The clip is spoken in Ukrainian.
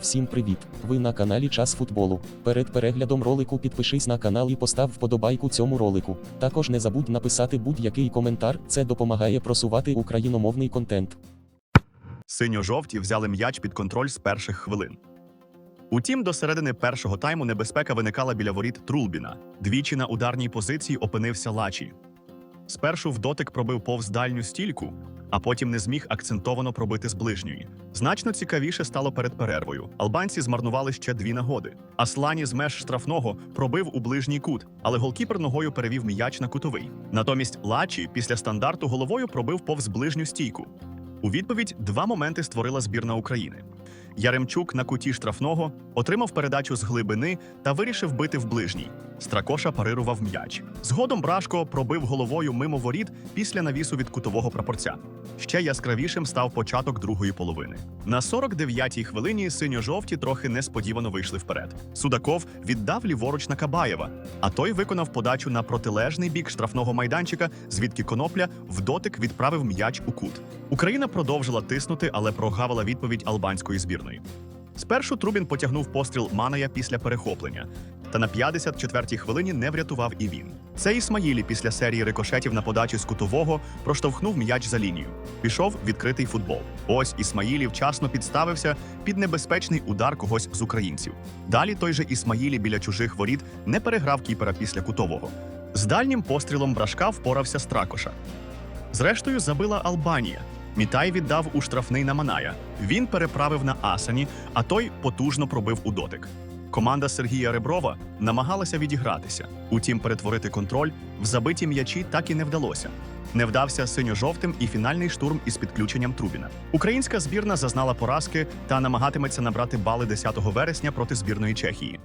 Всім привіт! Ви на каналі Час футболу. Перед переглядом ролику підпишись на канал і постав вподобайку цьому ролику. Також не забудь написати будь-який коментар, це допомагає просувати україномовний контент. Синьо-жовті взяли м'яч під контроль з перших хвилин. Утім, до середини першого тайму небезпека виникала біля воріт Трулбіна. Двічі на ударній позиції опинився Лачі. Спершу в дотик пробив повз дальню стільку, а потім не зміг акцентовано пробити з ближньої. Значно цікавіше стало перед перервою. Албанці змарнували ще дві нагоди. Аслані з меж штрафного пробив у ближній кут, але голкіпер ногою перевів м'яч на кутовий. Натомість Лачі після стандарту головою пробив повз ближню стійку. У відповідь два моменти створила збірна України. Яремчук на куті штрафного отримав передачу з глибини та вирішив бити в ближній. Стракоша парирував м'яч. Згодом Брашко пробив головою мимо воріт після навісу від кутового прапорця. Ще яскравішим став початок другої половини. На 49-й хвилині синьо-жовті трохи несподівано вийшли вперед. Судаков віддав ліворуч на Кабаєва, а той виконав подачу на протилежний бік штрафного майданчика, звідки конопля в дотик відправив м'яч у кут. Україна продовжила тиснути, але прогавила відповідь албанської збірної. Спершу Трубін потягнув постріл Маная після перехоплення, та на 54-й хвилині не врятував і він. Це Ісмаїлі після серії рикошетів на подачі з кутового проштовхнув м'яч за лінію. Пішов відкритий футбол. Ось Ісмаїлі вчасно підставився під небезпечний удар когось з українців. Далі той же Ісмаїлі біля чужих воріт не переграв кіпера після кутового. З дальнім пострілом брашка впорався Стракоша. Зрештою, забила Албанія. Мітай віддав у штрафний на Маная. Він переправив на Асані, а той потужно пробив у дотик. Команда Сергія Реброва намагалася відігратися. Утім, перетворити контроль в забиті м'ячі так і не вдалося. Не вдався синьо-жовтим і фінальний штурм із підключенням Трубіна. Українська збірна зазнала поразки та намагатиметься набрати бали 10 вересня проти збірної Чехії.